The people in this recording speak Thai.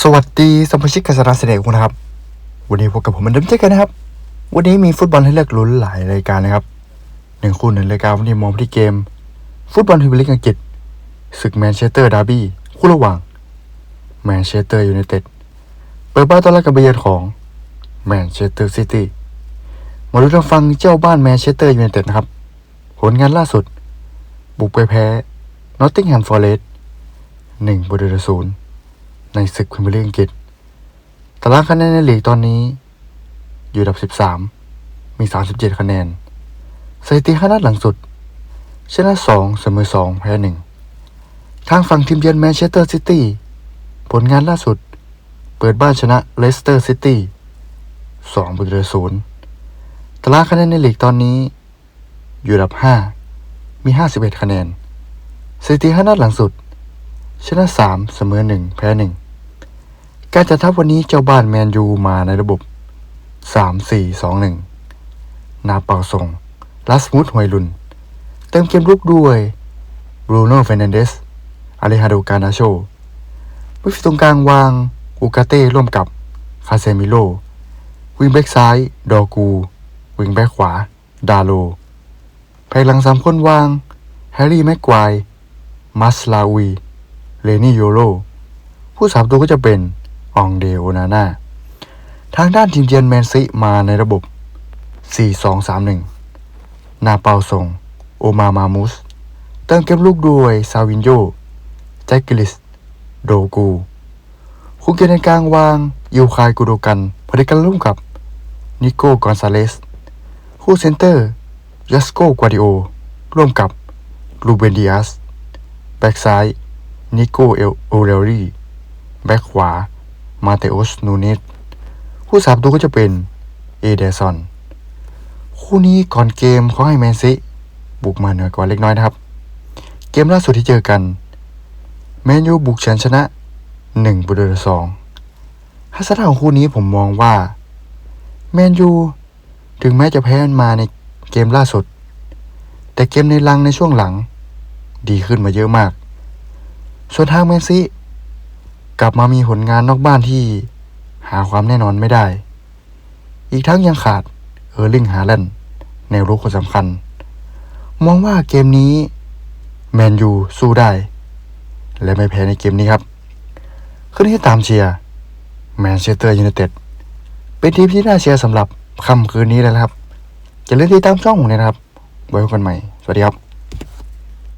สวัสดีสมาชิกกษตรเสด็จคุณนะครับ วันนี้พบกับผมเหมันเดิมเช่นกันนะครับ วันนี้มีฟุตบอลให้เลือกลุ้นหลายรายการนะครับหนึ่งคู่หนึ่งรายการวันนี้มองไปที่เกม ฟุตบอลพรีเมียร์ลีกอังกฤษศึกแมนเชสเตอร์ดาร์บี้คู่ระหว่างแมนเชสเตอร์ยูไนเต็ดเปิดบ้านต้อนรับกับเบียร์ของแมนเชสเตอร์ซิตี้มาดูทางฟังเจ้าบ้านแมนเชสเตอร์ยูไนเต็ดนะครับ ผลงานล่าสุด บุกไปแพ้นอตติงแฮมฟอร์เรสต์หนึ่งประตูต่อศูนย์ ในศึกพรีเมียร์ลีกอังกฤษ ตารางคะแนนในลีกตอนนี้ อยู่อันดับ 13 มี 37 คะแนน สถิติห้านัดหลังสุด ชนะ 2 เสมอ 2 แพ้ 1 ทางฝั่งทีมเยือนแมนเชสเตอร์ซิตี้ ผลงานล่าสุด เปิดบ้านชนะเลสเตอร์ซิตี้2ประตูศูนย์ตารางคะแนนในลีกตอนนี้ อยู่อันดับ 5 มี 51 คะแนนสถิติห้านัดหลังสุด ชนะสามเสมอหนึ่งแพ้หนึ่ง การจัดทัพวันนี้เจ้าบ้านแมนยูมาในระบบสามสี่สองหนึ่งนาเปาทรงลัสมุดหวยลุน เติมเกมรุกด้วยบรูโน่เฟรนันเดสอเลฮาโดกานาโชวิฟตรงกลางวาง อูกาเต้ร่วมกับ คาเซมิโล วิงแบ็กซ้าย ดอกู วิงแบ็กขวา ดาโลแผงหลังสามคนวาง แฮร์รี่แม็กควายมัสลาวี เลนี่โยโรผู้สามตัวก็จะเป็น องเดโอนาน่าทางด้านทีมเยือนแมนซีมาในระบบ 4-2-3-1 นาเปาทรงโอมามามุส เติมเกมลูกด้วยซาวินโยแจ็คกิลิส โดกูคู่เกมในกลางวางยูคายกูโดกันพอดีกันร่วมกับ นิโก้กอนซาเลส คู่เซนเตอร์ยัสโกกวาดิโอ ร่วมกับลูเบนดิอัส แบ็กซ้าย นิโกเอลโอเรลลี่ แบ็กขวา มาเตโอสนูเนสคู่สามตัวก็จะเป็นเอเดซอนคู่นี้ก่อนเกมเขาให้แมนซีบุกมาเหนือกว่าเล็กน้อยนะครับ เกมล่าสุดที่เจอกัน แมนยูบุกชันชนะ1ประตูต่อสองทัศนะของคู่นี้ผมมองว่า แมนยูถึงแม้จะแพ้มันมาในเกมล่าสุด แต่เกมในลังในช่วงหลัง ดีขึ้นมาเยอะมาก ส่วนทางแมนซี กลับมามีผลงานนอกบ้านที่หาความแน่นอนไม่ได้ อีกทั้งยังขาดเออร์ลิงฮาแลนด์แนวรุกคนสำคัญ มองว่าเกมนี้แมนยูสู้ได้ และไม่แพ้ในเกมนี้ครับ ขึ้นให้ตามเชียร์แมนเชสเตอร์ยูไนเต็ดเป็นทีมที่น่าเชียร์สำหรับค่ำคืนนี้แล้วครับอย่าลืมติดตามช่องผมด้วยนะครับ ไว้พบกันใหม่ สวัสดีครับ